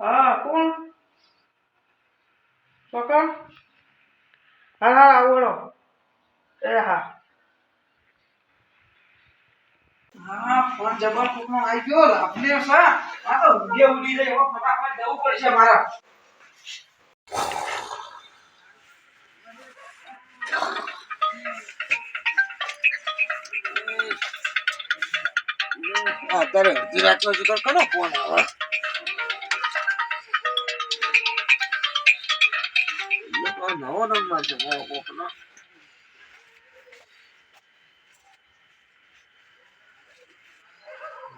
હા કોણ? ચોકા હા હા આવડો એ હા. હા ફોન જબર કોકનો આવી ગયો લાભને સા આ તો ઉડે ઉડી જાય એવો ફટાફટ જવું પડશે મારા. અત્યારે અડધી રાતનો જુગાર કરો ફોન આવે એ તો નવો નંબર છે મારો કોકનો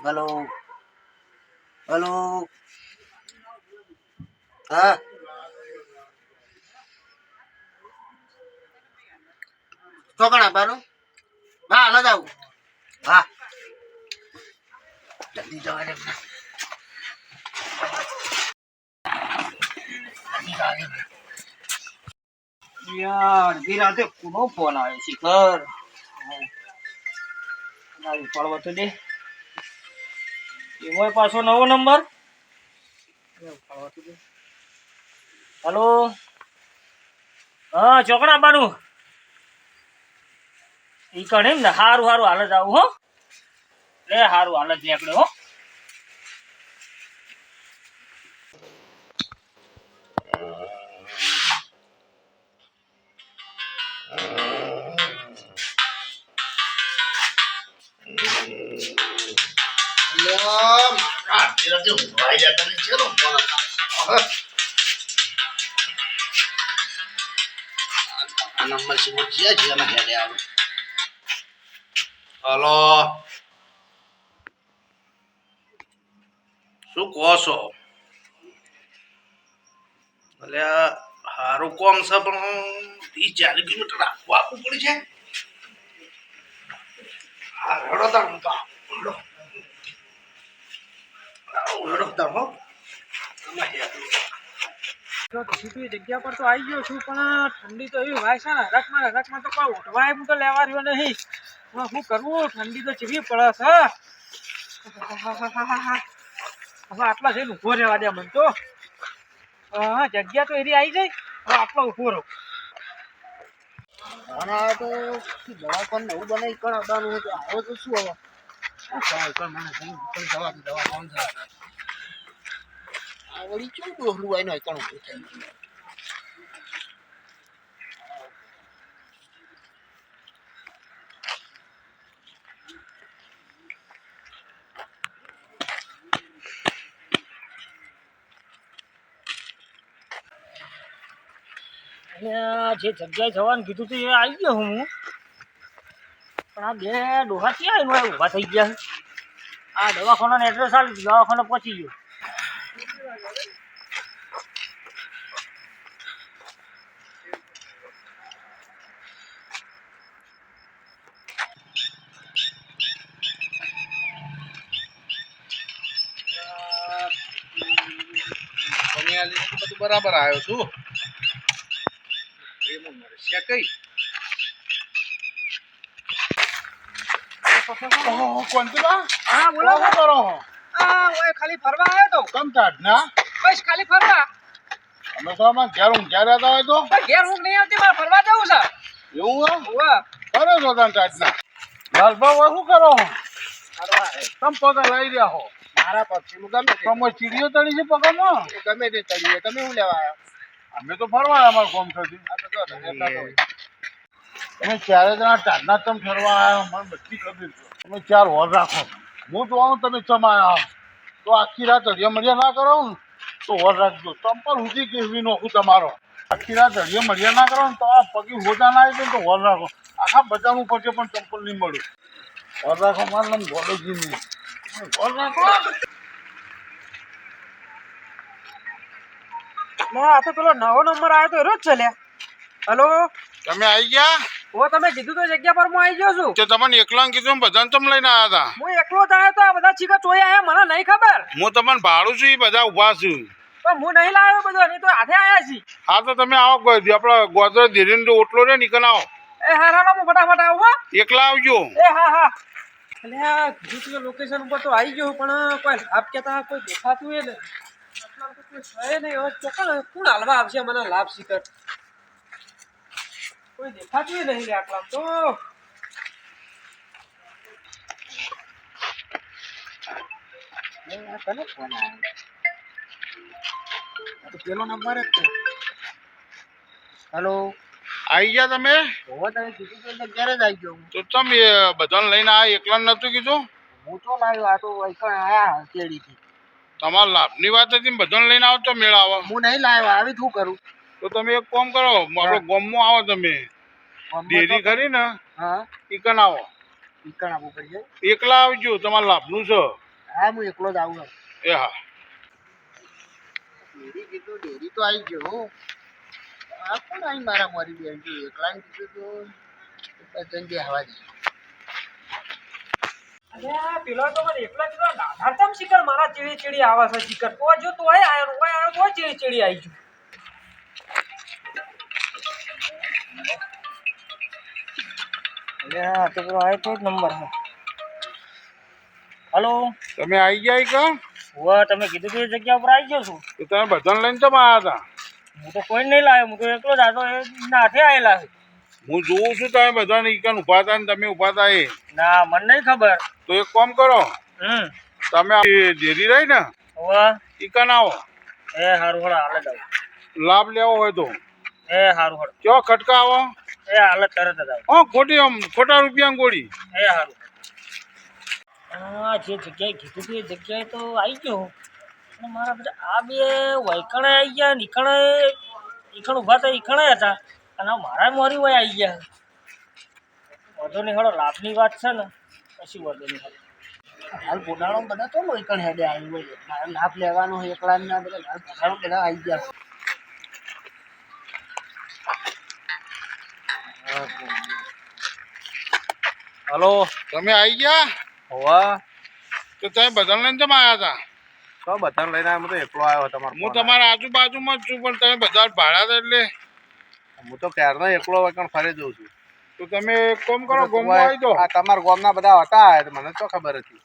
હલો હલો હા ચોકણા બાનું હા હાલો જાવ હા જલ્દી જવા દે મને. જલ્દી જવા દે મને. યાર અડધી રાતે કોનો ફોન આવ્યો? છે ઘર મારી પડવા તો દે. એમાંય પાછો નવો નંબર? હલો? હા, ચોકડા બાનું. ઈ કણે ને? હારું હારું, હાલ જ આવું હો. લે, હારું, હાલ જ નીકળે હો. આટલી રાતે ઊંઘવાઈ જતા ને? આ નંબર બોલ, જ્યાં જ્યાંના હેડે આવે. હલો શું કહો છો અલ્યા હારું કોમ છે પણ ત્રીસ ચાલીસ કિલોમીટર આપવું આપવું પડે છે હા રડો તાર મૂકા તાર હો. જગ્યા પર તો આવી ગયો છું પણ ઠંડી તો એવી વાય છે ને રકમાં રકમાં તો કોઈ ઉઠવાય હું તો લેવા રહ્યો નહીં. પણ શું કરવું ઠંડી તો ચીવી પડે છે હવે આટલા જઈને ઊભો રહેવા દે મને તો. હા જગ્યા તો એરી આવી જાય હવે આટલો ઊભો રહો. અને તો દવા કોણ નવું બનાવી કરાવવાનું હતું આવો તો શું હવે મને દવા દવા કોણ છે આ વળી ચેવું ડોહલું આઈને એકણ ઊભું થઈ ગયું અને આ જે જગ્યાએ જવાનું કીધું હતું એ આવી ગયો હું પણ આ બે ડોહા ક્યાં આવીને ઊભા થઈ ગયા છે? આ દવાખાનાનું એડ્રેસ આલી દીધું દવાખાને પહોંચી ગયો તમે આ લીધું બધું બરાબર આવ્યો છું. એમાં કઈ? હા બોલો. શું કરો આ ઓય ખાલી ફરવા આવ્યો તો. કમ કાઢ ના? બસ ખાલી ફરવા. અમે તો આમાં ઘેર રહેતા હોય તો? ઘેર ઊંઘ નહીં આવતી મારે ફરવા જવું છે. એવું હે? કરો છો તને ટાટના લાલભાઈ શું કરો તમ પગાર લઈ રહ્યા હો? મારા પક્ષીનું ગમે તે તમે ચીડીઓ તળી છે પગારમાં ગમે તે તળીએ. તમે હું લેવા આવ્યા? અમે તો ફરવા અમાર કોમ થતી તમે ચારે જણા ટાટના તમ ફરવા આવ્યા મને બધી ખબર તમે ચાર હોર રાખો. હું જોવાનું તમે ચમાયા તો આખી રાત હરિયા મળ્યા ના કરો ને તો હોર રાખજો. ચંપલ સુધી કેવી નોખું તમારો. આખી રાત હરિયા મળ્યા ના કરો ને તો આ પગી હોતા ના આવી તો હોર રાખો. આખા બચાવવું પડશે પણ ચંપલ નહીં મળ્યું હોર રાખો મારે નામ ગોડોજી નહીં. આ તો પેલો નવો નંબર આવ્યો તો એ રોજ ચાલ્યા હલો? તમે આવી ગયા? ઓ તમે કીધું તો જગ્યા પર હું આવી ગયો છું. તે તમને એકલાને કીધું બધાને તમે લઈને આવ્યા હતા. હું એકલો જ આવ્યો તો આ બધા ચીકા ચોઈ આયા મને નહીં ખબર. હું તમને ભાડું છું એ બધા ઊભા છું. પણ હું નહીં લાવ્યો બધો નહીં તો હાથે આયા છી. હા તો તમે આવો કોઈ આપણા ગોદરેજ ધીરેન ઓટલો રે નીકળ. આવો એ હા રાણો હું ફટાફટ આવું એકલા આવજો. એ હા હા. એટલે આ કીધું લોકેશન ઉપર તો આવી ગયો, પણ કોઈ લાભ કેતા કોઈ દેખાતું એ નહીં. કોણ હાલવા આવશે મને લાભ શીખર? કોઈ દેખાતું નહીં આટલા તો. પેલો નંબર જ હેલો આવી ગયા તમે? તો આવી ગયો તો તમે બધાને લઈને આ એકલા નતું કીધું? હું તો લાવ્યો આ તો વૈકણ આયા કેડીથી તમારા લાભની વાત હતી બધાને લઈને આવો તો મેળ આવો. હું નહીં લાવ્યો આવી શું કરું. તો તમે એક કામ કરો મારો ગોમમાં આવો તમે. ડેરી ખરી ને હા. ઈકન આવો. ઈકન આપવું પડશે. એકલા આવજો તમારા લાભનું છે. હા હું એકલો જ આવું એ હા. ડેરી કીધું ડેરી તો આવી ગયો. આ કોણ આવી મારા મારી બેન જો એકલા ને કીધું તો હવા દે. અરે પેલો તો મને એકલા કીધું દાધા તમ શિકર? મારા ચીડી ચીડી આવે છે શિકર. તો જો તો આય આયો ઓય આયો તો ચીડી ચીડી આવી છું હા તો પેલો આવ્યો તો જ નંબર છે. હલો? તમે આવી ગયા કા? હવે તમે કીધું કે જગ્યા ઉપર આવી ગયો છું. તો તમે બધાને લઈને તો આવ્યા હતા? હું તો કોઈ નહીં લાવ્યો. હું તો એકલો જ એ નાથે આવેલા છે. હું જોઉં છું તમે બધાને. ઈકન ઊભા હતા ને તમે ઊભા હતા એ ના મને નહીં ખબર. તો એક કામ કરો. હમ. તમે ડેરી રહી ને ઈકન આવો. એ સારું હળ હાલે જાવ લાભ લેવો હોય તો. એ સારું હળ કયો ખટકા આવો એ હાલે તરત જ આવો. ખોટી આમ ખોટા રૂપિયા ગોળી. એ સારું હા જે જગ્યાએ કીધું એ જગ્યાએ તો આવી ગયો. હું અને મારા બધા આ બે વૈકણે આવી ગયા નીકળે ઈકણ ઊભા હતા ઈકણે હતા. અને મારા મોરી વય આવી ગયા. વધુ નહીં હળો લાભની વાત છે ને પછી વધુ નહીં હળો હાલ ગોડાળો બધા તો વૈકણ હેડે આવી હોય. મારે લાભ લેવાનો હોય એકલા ના બધા હાલ બોડાળો બધા આવી ગયા. હલો તમે આવી ગયા? હોવા. તો તમે બદલને જમ આવ્યા હતા તો બધાને લઈને આવ્યો તો એકલો આવ્યો તમારો હું તમારા આજુબાજુમાં જ છું પણ તમે બધા ભાડા એટલે? હું તો ક્યારનો એકલો વગણ ફરી જઉં છું. તો તમે કામ કરો ગોમમાં આવી જાઓ. આ તમારા ગોમના બધા હતા મને તો ખબર હતી.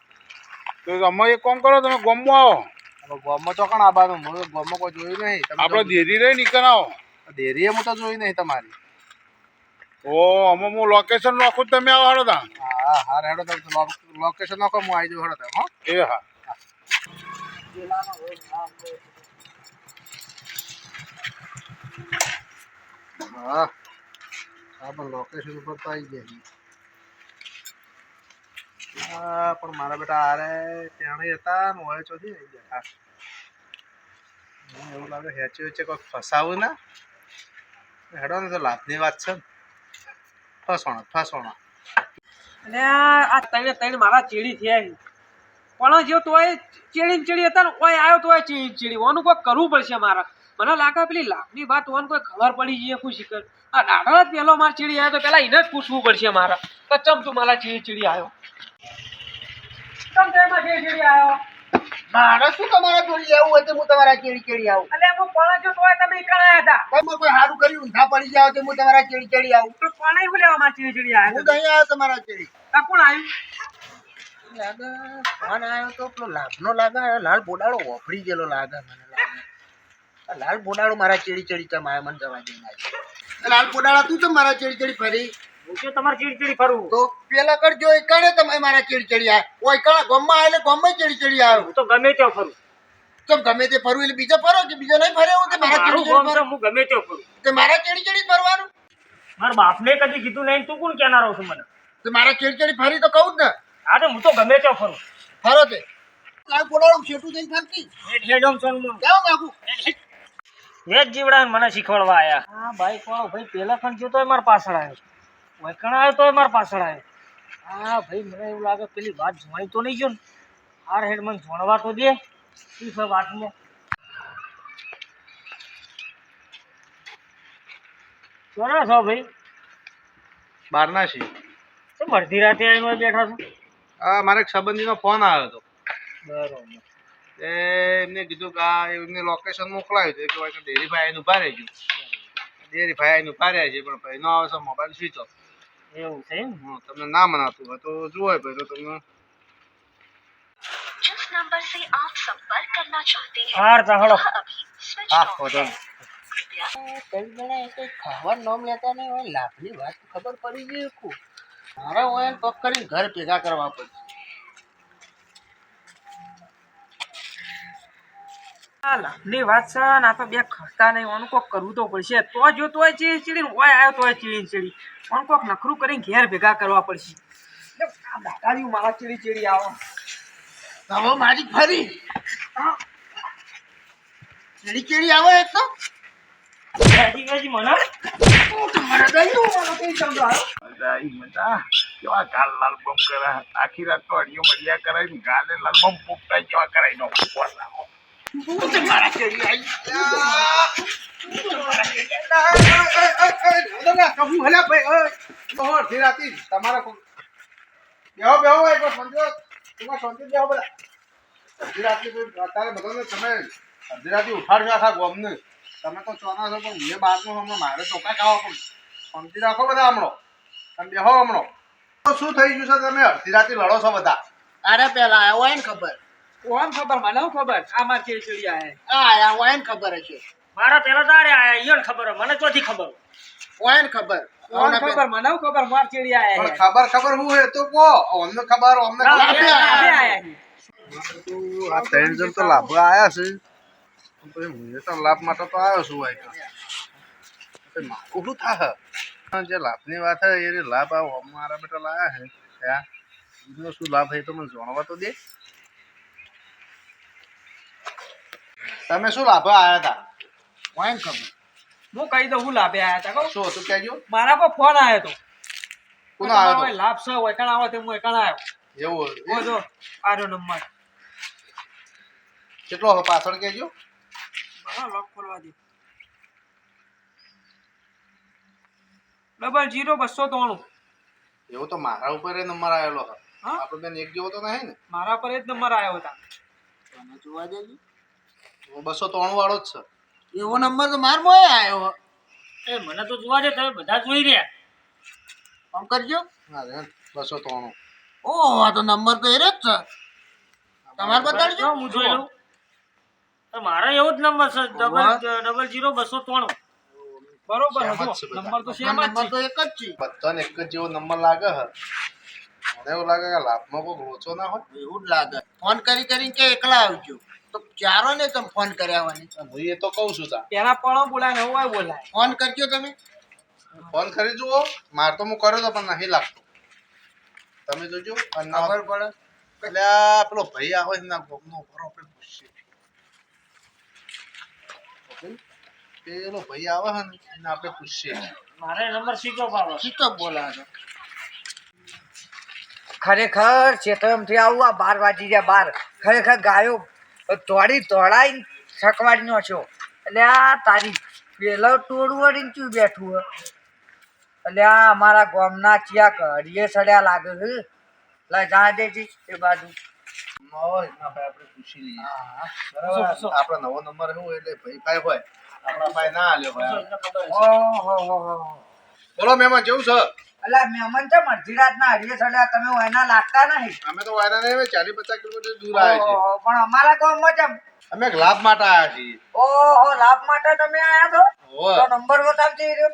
તો અમે એક કામ કરો તમે ગોમમાં આવો. હવે ગામમાં તો કણ આવવાનું હું તો કોઈ જોયું નહીં. આપણે દેરી રહી નીકળ આવો દેરીએ હું તો જોઈ નહીં તમારી. ઓ અમે હું લોકેશન નાખું તમે આવો હાડો તા. હા હા હેડો તમે લોકેશન નાખો હું આવી જાઉં હેડો તમે હો. એ હા. લોકેશન ઉપર તો આવી ગયા પણ મારા બેટા આરે ત્યાં હતા ને હોય ચોથી આવી ગયા હા. એવું લાગે હેચે છે કોઈ ફસાવું ના. હેડો ને તો લાભની વાત છે ફસવાના ફસવાના અને આ આ ત્રણે મારા ચીડી થયા પણ જો તોય ચીડી ચીડી હતા ને ઓય આવ્યો તોય ચીડી ચીડી ઓનું કોઈ કરવું પડશે મારે. મને લાગે પેલી લાભની વાત ઓન કોઈ ખબર પડી જઈએ શું શીખર. આ દાદા જ પેલો મારે ચીડી આવ્યો તો પેલા એને જ પૂછવું પડશે મારે. તો ચમ તું મારા ચીડી ચીડી આવ્યો ચમ તે ચીડી ચીડી આવ્યો મારે શું તમારા જોડી આવું હોય તો હું તમારા ચીડી ચેડી આવું. એટલે હું પણ જો તોય તમે કણાયા હતા. તમે કોઈ સારું કર્યું ઊંધા પડી જાવ તો હું તમારા ચીડી ચેડી આવું. તો પણ એવું લેવા મારા ચીડી ચીડી આવ્યો હું તો આવ્યો તમારા ચેડી તા કોણ આવ્યું? લાગે? ફોન આવ્યો તો પેલો લાભનો લાગે? લાલ બોડાળો વફડી ગયેલો લાગે મને લાગે. લાલ બોડાળો મારા ચેડી ચેડી ચમ આવ્યો મને જવા દઈને આવ્યો લાલ બોડાળા તું તો મારા ચેડી ચેડી ફરી? હું કે તમારે ચીડી ચીડી ફરવું તો પેલા કરજો એ તમે મારા ચેડી ચેડી આવ્યા ઓય કણા ગમમાં ચેડી ચેડી આવ્યો હું તો ગમે ત્યાં ફરું. તમ ગમે તે ફરવું એટલે બીજો ફરો કે બીજો નહીં ફરે હું મારા ચેડી ચેડી હું ગમે ત્યાં ફરું. તે મારા ચેડી ચેડી ફરવાનું? મારા બાપને કદી કીધું નહીં તું કોણ કહેનારો છું મને? તે મારા ચેડી ચેડી ફરી તો કહું જ ને. હા તો હું તો ગમે ત્યાં ફરું. ફરો તે. લાલ બોલાવું છેટું જઈને ફરતી. હેડમ સોનું કેવું માગું? વેજ જીવડા મને શીખવાડવા આયા. હા ભાઈ કોણ ભાઈ પેલા ખંડ જો તોય મારા પાછળ આવ્યો. વૈકણ આવ્યો તોય મારા પાછળ આવ્યો. હા ભાઈ મને એવું લાગે પેલી વાત જોવાઈ તો નહીં જો ને. આર હેડ મને જોણવા તો દે. શું છે વાતમાં? ક્યારે છો ભાઈ? બારના છે શું અડધી રાતે આવીને બેઠા છો? મારે એક સંબંધીનો ફોન આવ્યો હતો બરોબર એ એમને કીધું કે આ એમને લોકેશન મોકલાવ્યું હતું કે ભાઈ ડેરી ભાઈ આવીને ઉભા રહેજો ડેરી ભાઈ આવીને ઉભા રહ્યા છે પણ ભાઈનો આવે છે મોબાઈલ સ્વિચ ઓફ એવું છે એમ હં, તમને ના મનાતું હોય તો જુઓ ભાઈ તો તમને जिस नंबर से आप संपर्क करना चाहते हैं હાર ચાહડો वह अभी स्विच હા ऑफ વાંધો है નહીં. કઈ જણા કઈ ખાવાનું નામ લેતા નહીં હોય લાભની વાત તો ખબર પડી ગઈ ખૂબ મારા હું એને પગ કરીને ઘર ભેગા કરવા પડશે. આ વાત છે ને આ તો બે ખસતા નહીં ઓનું કોક કરવું તો પડશે. તો જો તોય ચીડી ચીડી હોય આવ્યો તોય ચીડી ચીડી. ઓનું કોક નખરું કરીને ઘેર ભેગા કરવા પડશે. દાદાની મારા ચીડી ચીડી આવો. હવે મારી ફરી. ચીડી ચીડી આવે એ તો. હજી હજી મને. મારા દઈ મને કઈ સમજાયો. આવી મજા કેવા ગાલ લાલ બમ કરે? આખી રાત તો અડિયો મડિયા કરાય ને ગાલે લાલ બમ પોપટા કેવા કરાય નો તમારે બેહો બેહો એક વાર શાંતિ બેહો બધા અડધી રાત્રે અત્યારે બધાને તમે અડધી રાતે ઉઠાડશો આખા ગોમને તમે તો ચોના છો પણ મેં બહારનું હમણાં મારે ચોકા ખાવા પણ સમજી રાખો બધા હમણાં તમે બેહો હમણાં. શું થઈ ગયું છે તમે? અડધી રાતે લડો છો બધા. અરે પેલા આયા હોય ને ખબર. ઓમ ખબર? મને હું ખબર? આ મારા ચીડી ચીડી આ આયા હોય ને ખબર હશે. મારા પેલા તારે આયા ઈયોને ખબર મને ચોથી ખબર હોય. હોય ને ખબર ઓમ ખબર? મને હું ખબર? મારા ચીડી પણ ખબર ખબર શું હે? તો કહો. અમને ખબર અમને આ ત્રણ જણ તો લાભ આયા છે. હું તો લાભ માટે તો આવ્યો છું મારું શું થાય જે લાભની વાત હે એ લાભ આ મારા બેટા લાયા છે. એનો શું લાભ એ તો મને જાણવા તો દે. તમે શું લાભ આયા હતા હોય ખબર હું કહી દઉં હું લાભે આયા હતા શું હતું કહેજો. મારા પર ફોન આવ્યો હતો કોનો આવ્યો લાભ છે તે હું કણ આવ્યો એવું ઓ જો આરો નંબર. કેટલો પાછળ કહેજો. મારા લોક ખોલવા દે. ડબલ જીરો બસો ત્રણું એવો તો મારા ઉપર એ નંબર આવેલો હતો. હા? આપણો બેન એક જેવો તો નહીં ને? મારા પર જ નંબર આવ્યો હતા. તમે જોવા દેજો. બસો ત્રણ વાળો જ છે. એવો નંબર તો માર મોય આવ્યો એ મને તો જોવા દે તમે બધા જોઈ રહ્યા ફોન કરજો. હા બસો ત્રણ. ઓ આ તો નંબર તો એ જ છે. તમારે બતાડજો હું જોઈ લઉં. મારા મારો એવો જ નંબર છે ડબલ ડબલ જીરો બસો ત્રાણું. બરોબર. નંબર તો સેમ નંબર જ તો એક જ છે. બધાને એક જ જેવો નંબર લાગે હ. મને એવું લાગે કે લાભમાં કોઈ લોચો ના હોય. એવું જ લાગે. ફોન કરી કરીને કે એકલા આવજો. તો ચારો ને તમે ફોન કર્યા હોય હું એ તો કહું છું તા. પેલા પણ બોલાય ને હવે બોલાય. ફોન કરજો તમે. ફોન કરી જુઓ. માર તો હું કર્યો તો પણ નહીં લાગતો. તમે જોજો. અને ખબર પડે. એટલે આ પેલો ભાઈ આવે છે ને આ ગોમનો ઊભો રહો, આપણે પૂછીએ? પેલો ભાઈ આવે છે ને. એને આપણે પૂછીએ. મારે નંબર સીધો પાડો સીધો બોલાવે ખરેખર ચેતરમથી આવું આ બાર વાગી ગયા બાર. ખરેખર ગાયો દોડી દોડાઈ થકવાડીનો છો. એટલે આ તારી પેલો ટોળું વળીને ચું બેઠું હે? એટલે આ અમારા ગામના ચિયા ઘડીએ સડ્યા લાગે છે લઈ જા દેજી એ બાજુ. આપણે પૂછી લઈએ. બરાબર. આપણો નવો નંબર શું એટલે ભાઈ ભાઈ હોય. આપણા ભાઈ ના આલ્યો ભાઈ ઓહો હો હો હો. બોલો મહેમાન જેવું છે? એટલે મહેમાન છે અડધી રાતના હરીએ સડ્યા તમે વાયના લાગતા નહીં. અમે તો વાયના નહીં ચાલીસ પચાસ કિલોમીટર દૂર આવ્યા છે પણ અમારા ગામમાં છે. અમે લાભ માટે આવ્યા છીએ. ઓહો લાભ માટે તમે આયા છો? તો નંબર બતાવજો રહ્યો.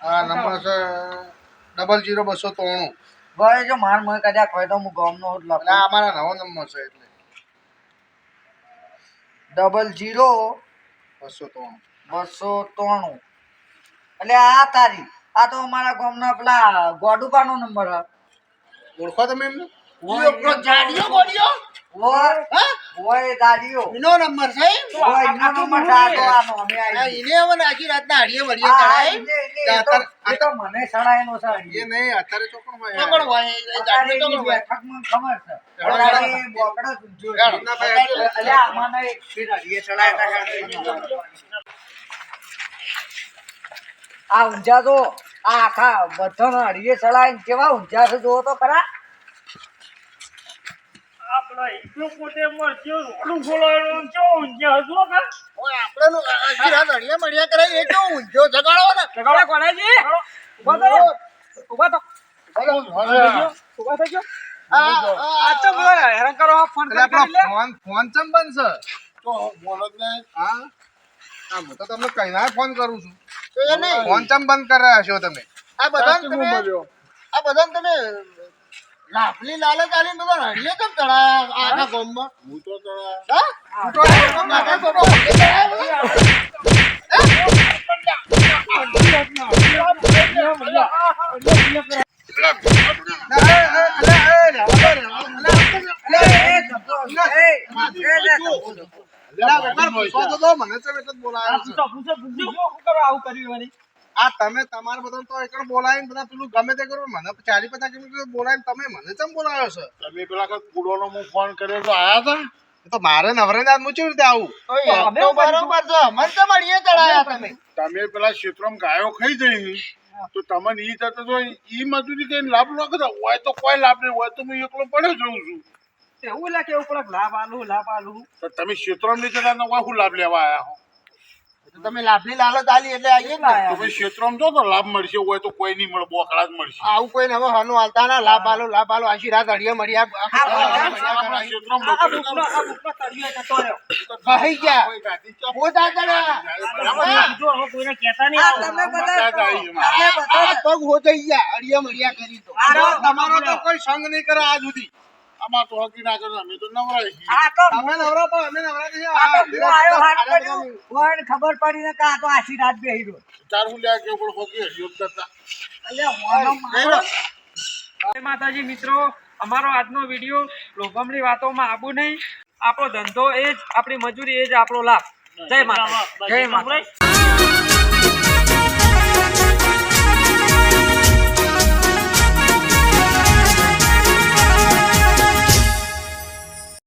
આ નંબર છે ડબલ જીરો બસો ત્રણું ભાઈ જો માર મને કદાચ હોય તો હું ગામનો જ લખું. અમારા નવો નંબર છે એટલે. ડબલ જીરો બસો ત્રણ, બસો ત્રાણું. એટલે આ તારી આ તો અમારા ગામના પેલા ગોડુપાનો નંબર હે. ઓળખો તમે એમને? ઈ જાડિયો બોલ્યો? ઓય ઓય દાદીઓ એનો નંબર છે? ઓય એનો નંબર ડાકવાનો અમે આ આવી ઈને હવે આખી રાતના હળીએ વળીએ ચડાય એને- એને તો- મને સડાયેલો છે એ નહીં અત્યારે હોય? હોય જાડિયો ખબર છે. હતા આ ઊંઝા તો આ આખા બધા હળીએ ચડાય કેવા ઊંઝા છે જોવો તો ખરા. આપણા ઈકો પોતે હજુ કા ઓય આપણે મળ્યા એ જગાડો ને જગાડો કોનાજી ઊભા થો ઊભા થો ઊભા થઈ ગયો આ તો બોલ હેરાન કરો ફોન એટલે કરી ફોન ફોન ચમ બનશે તો બોલો જ નહીં હા આ હું તો તમને ફોન કરું છું તો એ નહીં ફોન ચમ બંધ કરી રહ્યા છો તમે આ બધા તમે આ બધા તમે લાફલી લાલચ આલીને તો હળીએ કેમ ચડાયા આખા ગોમમાં? હું તો તળા હા? તો ગામમાં મને પૂછો પૂછો શું આવું કર્યું આ તમે તમારા બધા તો એકણ બોલાવીને બધા પેલું ગમે તે કરો. મને ચાલી પચાસ કિલોમીટર બોલાવીને તમે મને ચમ બોલાવ્યો છો? તમે પેલા કઈ કુડોનો હું ફોન કર્યો તો આયા હતા તો મારે નવરે ના હું કેવી રીતે આવું? બરોબર છો. મને તો મળીએ ચડાયા તમે. તમે પેલા ક્ષેત્રમાં ગાયો ખાઈ જઈ તો તમને ઈ થતો તો ઈ મજૂરી કઈ લાભ ન કરતા? હોય તો કોઈ લાભ નહીં હોય તો હું એકલો પડ્યો જઉં છું. એવું લાગે એવું પડે લાભ આલું લાભ આલું. તો તમે ક્ષેત્રમાં નહીં જતા તો લાભ લેવા આયા હો તમે લાભની લાલચ આલી એટલે આવીએ ને. તમે ક્ષેત્રમાં જો તો લાભ મળશે હોય તો કોઈ નહીં મળે બોકડા જ મળશે. આવું કોઈ હવે હનું હાલતા ના લાભ આલો લાભ આલો આશીર્વાદ અડિયા મળ્યા આ આ કહી ગયા. કોઈ ગાડી ચાપ- હું તા ચડ્યા જો હવે કોઈને કહેતા નહીં તમે બધા આ પગ ગયા અડિયા મળ્યા કરી તો. તમારો તો કોઈ સંગ નહીં કરે આજ સુધી. આમાં તો હકી ના કરે અમે તો નવરાઈ છીએ. આ તો તમે નવરા તો અમે નવરા છીએ. આ તો હું આયો હાથ કર્યું કોઈને ખબર પડી ને કે તો આશી રાત બેહી રહ્યો હું લ્યા કે પણ હોકી હરિયો કરતા અલ્યા જય માતાજી મિત્રો અમારો આજનો વીડિયો લોભમણી વાતોમાં આબુ નહીં આપણો ધંધો એ જ આપણી મજૂરી એ જ આપણો લાભ જય માતા જય માતા